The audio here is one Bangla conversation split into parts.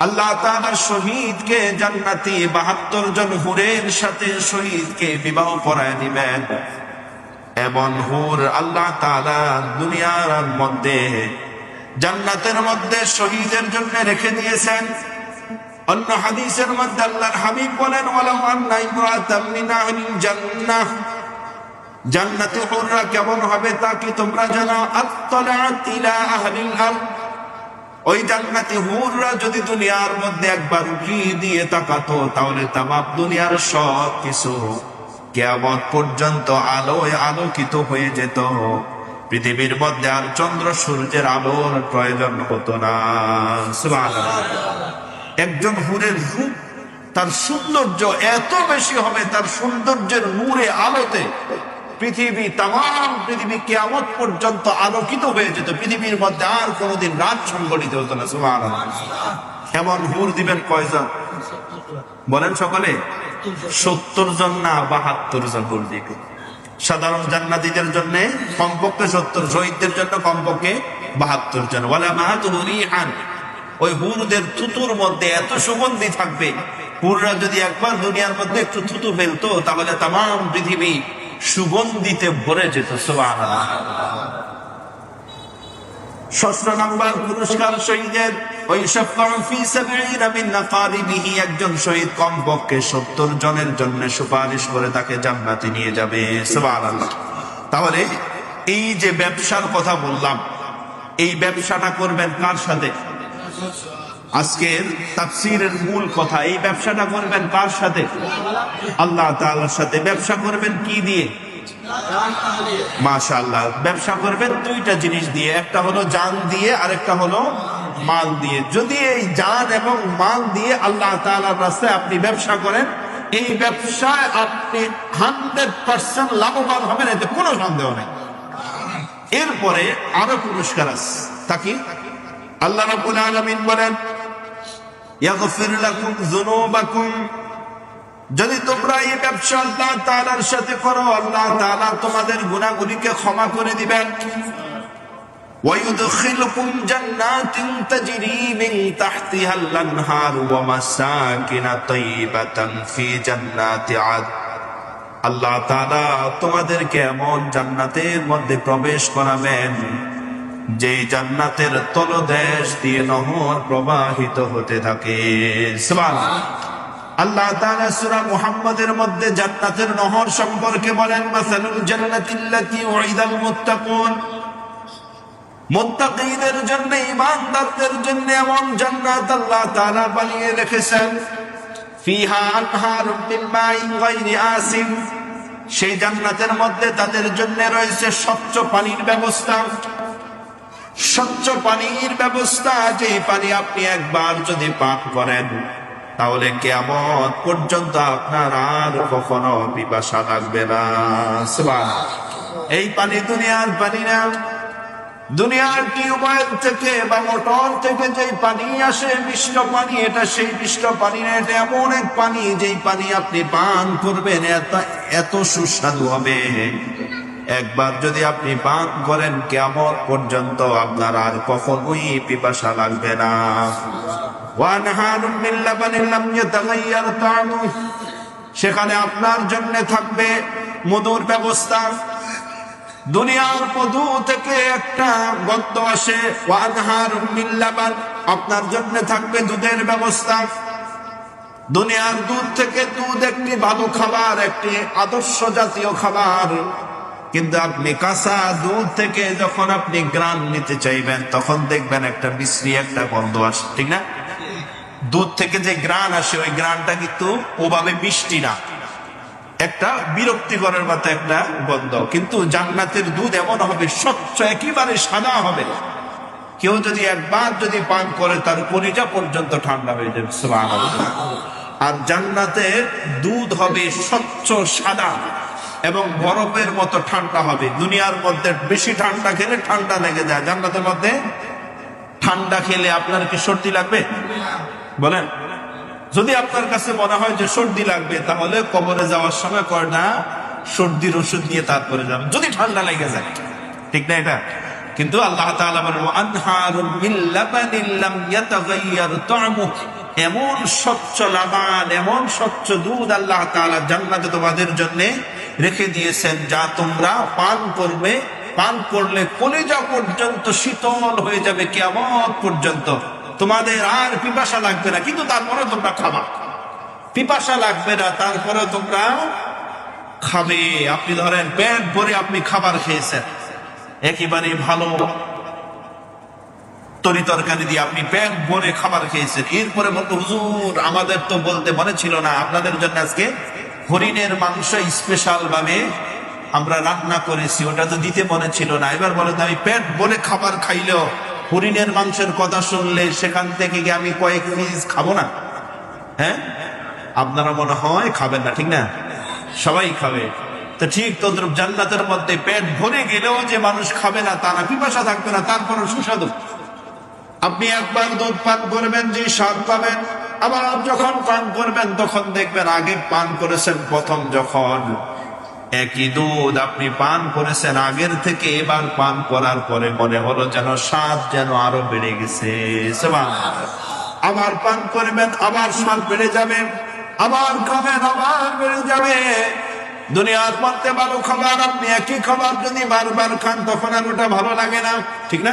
আল্লাহ তাআলা শহীদকে জান্নাতি বাহাত্তর জন হুরের সাথে শহীদকে বিবাহ পড়ায় দিবেন। এমন হুর আল্লাহ তাআলা দুনিয়ার মধ্যে, জান্নাতের মধ্যে শহীদের জন্য রেখে দিয়েছেন। অন্য হাদিসের মধ্যে আল্লাহর হাবিব বলেন জান্নাহ। জান্নাতে হুররা কেমন হবে তা কি তোমরা জানো? আত্তালাআত ইলা আহলিল আরদ ওই জান্নাতি হুররা যদি দুনিয়ার মধ্যে একবার উঠি দিয়ে তাকাতো, তাহলে তামাম দুনিয়ার সব কিছু কেয়ামত পর্যন্ত আলোয় আলোকিত হয়ে যেত। পৃথিবীর মধ্যে আর চন্দ্র সূর্যের আলোর প্রয়োজন হতো না। একজন হুরের রূপ, তার সৌন্দর্য এত বেশি হবে, তার সৌন্দর্যের নূরে আলোতে পৃথিবী তাম পৃথিবী কেয়ামত পর্যন্ত আলোকিত হয়ে যেত। পৃথিবীর মধ্যে আর কোনোদিন রাত সংগঠিত হতো না সুমান এমন হুর দিবেন কয়জন? বলেন সকলে, সত্তর জন না বাহাত্তর জন হুর দিবে? সাধারণ জান্নাতীদের জন্য কমপক্ষে সত্তর, শহীদদের জন্য কমপক্ষে বাহাত্তর জন। বলে মাহাতুরিহান ওই হুরদের থুতুর মধ্যে এত সুগন্ধি থাকবে, হুররা যদি একবার দুনিয়ার মধ্যে একটু থুতু ফেলতো, তাহলে তাম পৃথিবী সুগন্ধিতে ভরে যেত সোবাহ ষষ্ঠ নাম্বার পুরস্কার শহীদের একজন শহীদ কমপক্ষে 70 জনের জন্য সুপারিশ করে তাকে জান্নাতে নিয়ে যাবে তাহলে এই যে ব্যবসার কথা বললাম, এই ব্যবসাটা করবেন কার সাথে? আজকের তাফসীরের মূল কথা, এই ব্যবসাটা করবেন কার সাথে? আল্লাহ তাআলার সাথে। ব্যবসা করবেন কি দিয়ে? মাশাআল্লাহ। ব্যবসা করবেন দুইটা জিনিস দিয়ে। একটা হলো জান দিয়ে, আরেকটা হলো মাল দিয়ে। যদি এই জান এবং মাল দিয়ে আল্লাহ তাআলার রাস্তায় আপনি ব্যবসা করেন, এই ব্যবসায় আপনি হান্ড্রেড পার্সেন্ট লাভবান হবেন, এতে কোনো সন্দেহ নেই। এরপরে আরও পুরস্কার আছে। তা কি? আল্লাহ রাব্বুল আলামিন বলেন যদি তোমরা এই ব্যবসা আল্লাহ তাআলার সাথে করো আল্লাহ তাআলা তোমাদের গুনাহগুলিকে ক্ষমা করে দিবেন ويدخلكم جنات تجري من تحتها الأنهار ومساكن طيبة في جنات عدن আল্লাহ তাআলা তোমাদেরকে এমন জান্নাতের মধ্যে প্রবেশ করাবেন যেই জান্নাতের তলদেশ দিয়ে নহর প্রবাহিত হতে থাকে। আল্লাহ তাআলা সূরা মুহাম্মাদের মধ্যে জান্নাতের নহর সম্পর্কে বলেন, মাসালুল জান্নাতিল্লাতী উইদাল মুত্তাকুন। মুত্তাকিদের জন্য, ঈমানদারদের জন্য এমন জান্নাত আল্লাহ তাআলা বানিয়ে রেখেছেন। ফিহা আনহারুম মিন মাইন গায়রি আসিম সেই জান্নাতের মধ্যে তাদের জন্য রয়েছে স্বচ্ছ পানির ব্যবস্থা। স্বচ্ছ পানির ব্যবস্থা, যে পানি আপনি একবার যদি পান করেন, তাহলে কেমন পর্যন্ত আপনার আর কখনো পিপাসা লাগবে না। এই পানি দুনিয়ার পানি না। দুনিয়ার টিউবওয়েল থেকে বা মোটর থেকে যে পানি আসে মিষ্ট পানি, এটা সেই মিষ্ট পানি না, এটা এমন এক পানি, যেই পানি আপনি পান করবেন, এত এত সুস্বাদু হবে। একবার যদি আপনি পান করেন কেমন পর্যন্ত আপনার আর কখনোই পিপাসা লাগবে না। সেখানে আপনার জন্য থাকবে মধুর ব্যবস্থা। দুনিয়ার মধু থেকে একটা গন্ত আসে। ওয়ানহার মিল্লাবান আপনার জন্য থাকবে দুধের ব্যবস্থা। দুনিয়ার দুধ থেকে দুধ একটি ভালো খাবার, একটি আদর্শ জাতীয় খাবার। কিন্তু আপনি কাঁচা দুধ থেকে যখন আপনি গ্রান নিতে চাইবেন, তখন দেখবেন একটা বিশ্রী, একটা গন্ধ আসে, ঠিক না? দুধ থেকে যে গ্রান আসে, ওই গ্রানটা কিন্তু ওভাবে মিষ্টি না। একটা বিরক্তিকরের মতো একটা গন্ধ। কিন্তু জান্নাতের দুধ এমন হবে, স্বচ্ছ, একেবারে সাদা হবে। কেউ যদি একবার যদি পান করে, তার কলিজা পর্যন্ত ঠান্ডা হয়ে যাবে। আর জান্নাতের দুধ হবে স্বচ্ছ, সাদা। এবং বরফের মতো ঠান্ডা হবে। দুনিয়ার মধ্যে বেশি ঠান্ডা খেলে ঠান্ডা লেগে যায়। জান্নাতের মধ্যে ঠান্ডা খেলে আপনার কি সর্দি লাগবে? বলেন। যদি আপনার কাছে মনে হয় যে সর্দি লাগবে, তাহলে কবরে যাওয়ার সময় কয় না, সর্দির ওষুধ নিয়ে তারপরে যাবেন যদি ঠান্ডা লেগে যায়। ঠিক না এটা? কিন্তু আল্লাহ তাআলা বলেন এমন স্বচ্ছ লাবান, এমন স্বচ্ছ দুধ আল্লাহ তাআলা জান্নাতে তোমাদের জন্য রেখে দিয়েছেন, যা তোমরা পান করবে। পান করলে কলিজা পর্যন্ত শীতল হয়ে যাবে কেমন পর্যন্ত। তোমাদের আর পিপাসা লাগবে না, কিন্তু তারপরে তোমরা খাবা। পিপাসা লাগবে না তারপরে তোমরা খাবে। আপনি ধরেন, পেট ভরে আপনি খাবার খেয়েছেন। একেবারে ভালো। তরি তরকারি দিয়ে আপনি পেট ভরে খাবার খেয়েছেন। এরপরে বলতো, হুজুর, আমাদের তো বলতে মনে ছিল না, আপনাদের জন্য আজকে হরিণের মাংস স্পেশাল ভাবে আমরা রান্না করেছি, ওটা তো দিতে মনে ছিল না। এবার বলে আমি পেট ভরে খাবার খাইলেও হরিণের মাংসের কথা শুনলে সেখান থেকে গিয়ে আমি কয়েক পিস খাব না? হ্যাঁ? আপনারা মনে হয় খাবেন না, ঠিক না? সবাই খাবে। তো ঠিক তদ্রুপ জান্নাতের মধ্যে পেট ভরে গেলেও যে মানুষ খাবে না, তা না, পিপাসা থাকবে না তারপরে সুস্বাদু। আপনি একবার দুধ পান করবেন, যে স্বাদ পাবেন। আবার যখন পান করবেন, তখন দেখবেন আগে পান করেছেন প্রথম যখন। একই দুধ আপনি পান করেছেন আগের থেকে, এবার পান করার পরে মনে হলো যেন স্বাদ যেন আরও বেড়ে গেছে। আবার পান করবেন, আবার স্বাদ বেড়ে যাবে। আবার খাবেন, আবার বেড়ে যাবে। দুনিয়ার মধ্যে ভালো খাবার, আপনি একই খাবার যদি বারবার খান, তখন আর ওটা ভালো লাগে না। ঠিক না?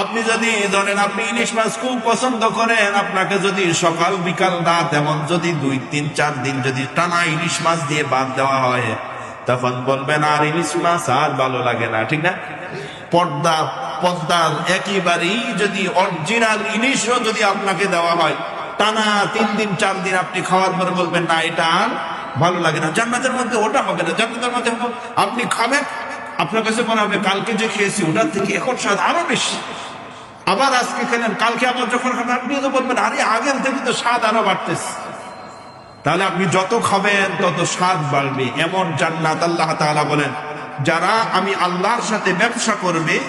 আপনি যদি, ধরেন আপনি ইলিশ মাছ খুব পছন্দ করেন, আপনাকে যদি সকাল, বিকাল রাত, এমন যদি দুই তিন, চার দিন যদি টানা ইলিশ মাছ দিয়ে বাদ দেওয়া হয়, তখন বলবেন, আর ইলিশ মাছ আর ভালো লাগে না। ঠিক না? পর্দা পদ্মার একেবারেই যদি অরিজিনাল ইলিশও যদি আপনাকে দেওয়া হয়, টানা তিন দিন, চার দিন আপনি খাওয়ার পরে বলবেন, না, এটা আর ভালো লাগে না। জান্নাতের মধ্যে ওটা হবে না। জান্নাতের মধ্যে আপনি খাবেন আপনার কাছে মনে হবে, কালকে যে খেয়েছি, ওটার থেকে এখন স্বাদ আরও বেশি। আবার আজকে খেলেন, কালকে আবার যখন খাবেন, আপনি তো বলবেন, আরে, আগের থেকে তো স্বাদ আরও বাড়তেছে। তাহলে আপনি যত খাবেন, তত স্বাদ বাড়বে। এমন জান্নাত আল্লাহ তাআলা বলেন, যারা আমি আল্লাহর সাথে ব্যবসা করবে,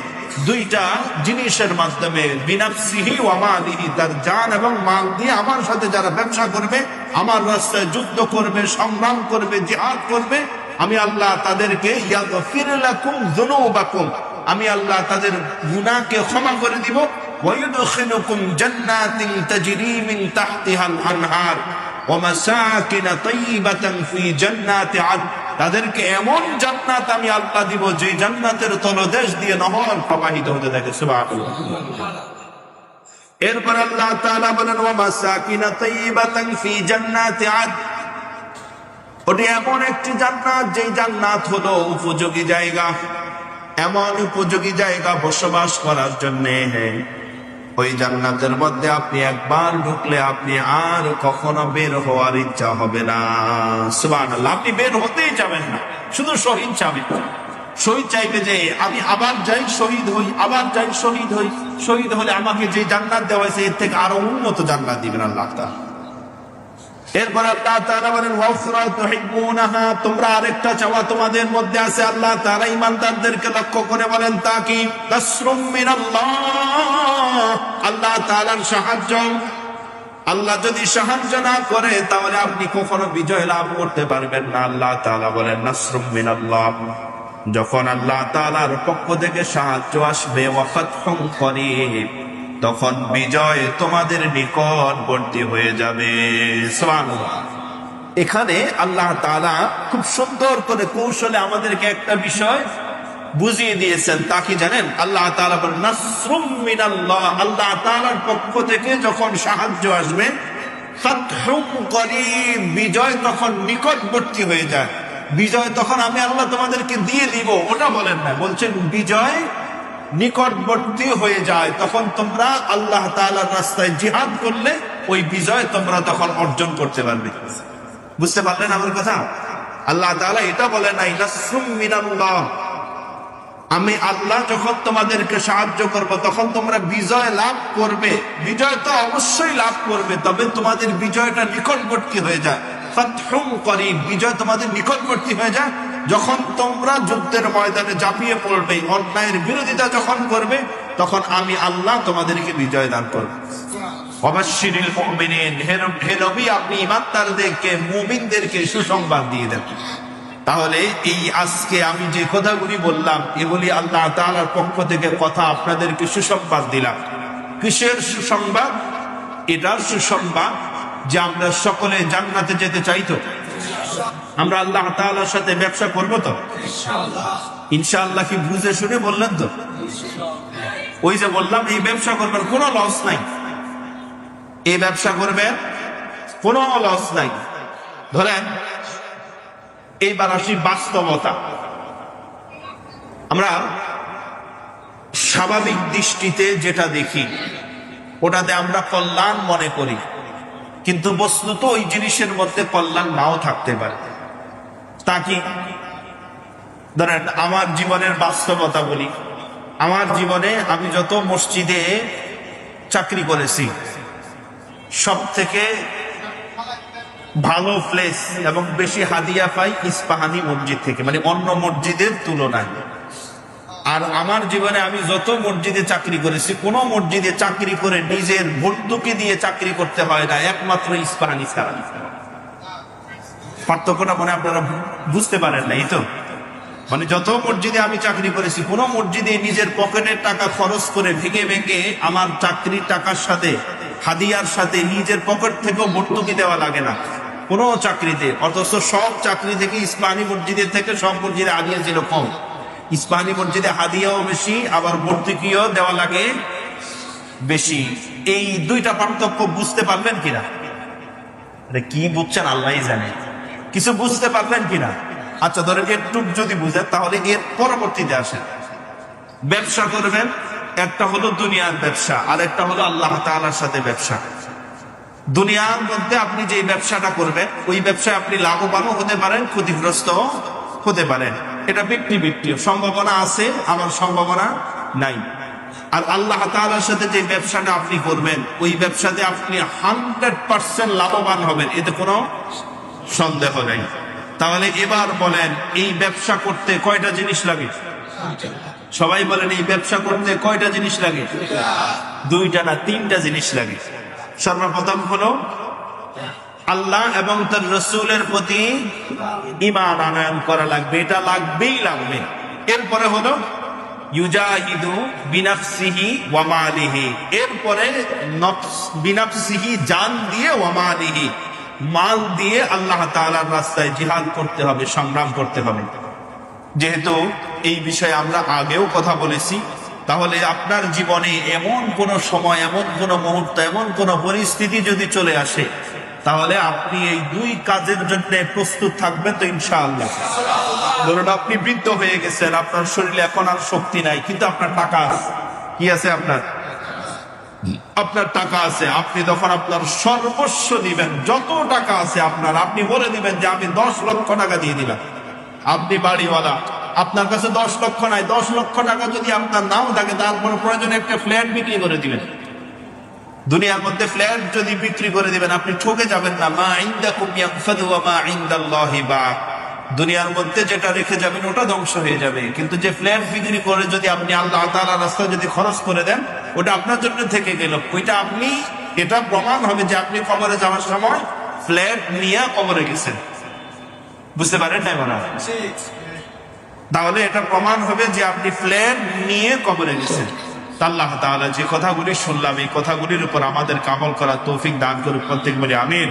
দুইটা জিনিসের মাধ্যমে, বিনাফসিহি ওয়া মালিহি, তার জান এবং মাল দিয়ে আমার সাথে যারা ব্যবসা করবে, আমার রাস্তায় যুদ্ধ করবে, সংগ্রাম করবে, জিহাদ করবে আমি আল্লাহ তাদেরকে আমি আল্লাহ তাদের গুণাকে ক্ষমা করে দিব। তাদেরকে এমন জান্নাত আমি আল্লাহ দিব যে জান্নাতের তলদেশ দিয়ে নহর প্রবাহিত হতে থাকে। এরপর আল্লাহ বলেন ওমা সাকিনা তৈবাতং ফি জান্নাতে আদ ওটি এমন একটি জান্নাত যেই জান্নাত হলো উপযোগী জায়গা। এমন উপযোগী জায়গা বসবাস করার জন্যে ওই জান্নাতের মধ্যে আপনি একবার ঢুকলে আপনি আর কখনো বের হওয়ার ইচ্ছা হবে না। সুবহানাল্লাহ, আপনি বের হতেই যাবেন না, শুধু শহীদ চাবেন। শহীদ চাইবে যে, আমি আবার যাই, শহীদ হই, আবার যাই, শহীদ হই। শহীদ হলে আমাকে যে জান্নাত দেওয়া হয়েছে, এর থেকে আরও উন্নত জান্নাত দিবেন আল্লাহ তাআলা। এরপর আল্লাহ তাআলা বলেন ওয়াফরা তুহিব্বুনাহা তোমরা আরেকটা চাওয়া তোমাদের মধ্যে আছে। আল্লাহ তাআলা ঈমানদারদেরকে লক্ষ্য করে বলেন তা কি নাসরুম মিনাল্লাহ আল্লাহ তাআলার সাহায্য। আল্লাহ যদি সাহায্য না করে, তাহলে আপনি কখনো বিজয় লাভ করতে পারবেন না। আল্লাহ তাআলা বলেন নাসরুম মিনাল্লাহ যখন আল্লাহ তাআলার পক্ষ থেকে সাহায্য আসবে ওয়াফাতহুম করিব তখন বিজয় তোমাদের নিকটবর্তী হয়ে যাবে। এখানে আল্লাহ তাআলা খুব সুন্দর করে কৌশলে আমাদেরকে একটা বিষয় বুঝিয়ে দিয়েছেন। তা কি জানেন? আল্লাহ আল্লাহ পক্ষ থেকে যখন সাহায্য আসবে বিজয় তখন নিকটবর্তী হয়ে যায়। বিজয় তখন আমি আল্লাহ তোমাদেরকে দিয়ে দিব, ওটা বলেন না। বলছেন, বিজয় নিকটবর্তী হয়ে যায়, তখন তোমরা আল্লাহ তাআলার রাস্তায় জিহাদ করলে ওই বিজয় তোমরা তখন অর্জন করতে পারবে। বুঝতে পারলেন আমার কথা? আল্লাহ তাআলা এটা বলে নাই আমি আল্লাহ যখন তোমাদেরকে সাহায্য করব, তখন তোমরা বিজয় লাভ করবে। বিজয় তো অবশ্যই লাভ করবে, তবে তোমাদের বিজয়টা নিকটবর্তী হয়ে যায়। বিজয় তোমাদের নিকটবর্তী হয়ে যায়। যখন তোমরা যুদ্ধের ময়দানে ঝাঁপিয়ে পড়বে, অন্যায়ের বিরোধিতা যখন করবে, তখন আমি আল্লাহ তোমাদেরকে বিজয় দান করব। অবশ্যিরিল আপনি সুসংবাদ দিয়ে তাহলে এই আজকে আমি যে কথাগুলি বললাম, এগুলি আল্লাহ তাআলার পক্ষ থেকে কথা আপনাদেরকে সুসংবাদ দিলাম। কিসের সুসংবাদ? এটার সুসংবাদ যে আমরা সকলে জান্নাতে যেতে চাইতো আমরা আল্লাহ তাআলার সাথে ব্যবসা করব তো? ইনশাআল্লাহ। কি বুঝে শুনে বললেন তো? ওই যে বললাম এই ব্যবসা করবেন কোনো লস নাই। এই ব্যবসা করবেন কোনো লস নাই। ধরেন এইবার আসি বাস্তবতা। আমরা স্বাভাবিক দৃষ্টিতে যেটা দেখি ওটাতে আমরা কল্যাণ মনে করি। কিন্তু বস্তুত ওই জিনিসের মধ্যে কল্যাণ নাও থাকতে পারে। তা কি? ধরেন, আমার জীবনের বাস্তবতা বলি। আমার জীবনে আমি যত মসজিদে চাকরি করেছি সব থেকে ভালো প্লেস এবং বেশি হাদিয়া পাই ইস্পাহানি মসজিদ থেকে মানে অন্য মসজিদের তুলনায়। আর আমার জীবনে আমি যত মসজিদে চাকরি করেছি, কোন মসজিদে চাকরি করে নিজের ভর্তুকি দিয়ে চাকরি করতে হয় না, একমাত্র ইস্পাহানি ছাড়া। পার্থক্যটা মানে আপনারা বুঝতে পারেন না এই তো? মানে যত মসজিদে আমি চাকরি করেছি, কোন মসজিদে নিজের পকেটের টাকা খরচ করে ভেঙে ভেঙে আমার চাকরির টাকার সাথে, হাদিয়ার সাথে, নিজের পকেট থেকেও ভর্তুকি দেওয়া লাগে না। কোন চাকরিতে, অথচ সব চাকরি থেকে ইসলামী মসজিদের থেকে সব মসজিদে হাদিয়া ছিল কম। ইসলামী মসজিদে হাদিয়াও বেশি, আবার ভর্তুকিও দেওয়া লাগে বেশি। এই দুইটা পার্থক্য বুঝতে পারলেন কিনা? কি বুঝছেন আল্লাহ জানে। কিছু বুঝতে পারলেন কিনা? আচ্ছা ধরেন একটু যদি বুঝেন, তাহলে এর পরবর্তীতে আসেন। ব্যবসা করবেন, একটা হলো দুনিয়ার ব্যবসা, আর একটা হলো আল্লাহ তাআলার সাথে ব্যবসা। দুনিয়ার মধ্যে আপনি যে ব্যবসাটা করবেন, ওই ব্যবসায় আপনি লাভবানও হতে পারেন ক্ষতিগ্রস্ত হতে পারেন। এটা বিক্রি বিক্রি সম্ভাবনা আছে, আমার সম্ভাবনা নাই। আর আল্লাহ তাআলার সাথে যে ব্যবসাটা আপনি করবেন, ওই ব্যবসাতে আপনি হান্ড্রেড পার্সেন্ট লাভবান হবেন। এতে কোনো সন্দেহ নেই। তাহলে এবার বলেন, এই ব্যবসা করতে কয়টা জিনিস লাগে? সবাই বলেন, এই ব্যবসা করতে কয়টা জিনিস লাগে? দুইটা না, তিনটা জিনিস লাগে। সর্বপ্রথম হলো, আল্লাহ এবং তার রসুলের প্রতি ইমান আনয়ন করা লাগবে, এটা লাগবেই লাগবে। এরপরে হলো, ইউজাহিদু বিনাফসিহি ওয়ামালিহি এরপরে নফস, বিনাফসিহি, জান দিয়ে ওয়ামালিহি মাল দিয়ে আল্লাহ তালার রাস্তায় জিহাদ করতে হবে, সংগ্রাম করতে হবে। যেহেতু এই বিষয়ে আমরা আগেও কথা বলেছি, তাহলে আপনার জীবনে এমন কোন সময়, এমন কোন মুহূর্ত, এমন কোন পরিস্থিতি যদি চলে আসে, তাহলে আপনি এই দুই কাজের জন্য প্রস্তুত থাকবেন তো ইনশাআল্লাহ। ধরুন আপনি বৃদ্ধ হয়ে গেছেন, আপনার শরীরে এখন আর শক্তি নাই, কিন্তু আপনার টাকা আছে। কি আছে আপনার? আপনার টাকা আছে, আপনি তখন আপনার সর্বস্ব দিবেন যত টাকা আছে আপনার, আপনি বলে দিবেন যে আমি দশ লক্ষ টাকা দিয়ে দিলাম। আপনি বাড়িওয়ালা, আপনার কাছে দশ লক্ষ নাই, দশ লক্ষ টাকা যদি আপনার নাও থাকে, তারপরে প্রয়োজনে একটা ফ্ল্যাট বিক্রি করে দিবেন। দুনিয়ার মধ্যে ফ্ল্যাট যদি বিক্রি করে দিবেন, আপনি ঠকে যাবেন না। মা ইনদাকুম কুমিয়া বা। দুনিয়ার মধ্যে যেটা রেখে যাবেন, ওটা ধ্বংস হয়ে যাবে। কিন্তু যে ফ্ল্যাট বিক্রি করে যদি আপনি আল্লাহ তাআলা রাস্তায় যদি খরচ করে দেন ওটা আপনার জন্য থেকে গেল। ওইটা আপনি, এটা প্রমাণ হবে যে আপনি কবরে যাওয়ার সময় ফ্ল্যাট নিয়ে কবরে গেছেন। বুঝতে পারেন মনে তাহলে এটা প্রমাণ হবে যে আপনি ফ্ল্যাট নিয়ে কবরে গেছেন। আল্লাহ তাআলা যে কথাগুলি শুনলাম, এই কথাগুলির উপর আমাদের কামল করা তৌফিক দান করুক প্রত্যেক বলে, আমিন।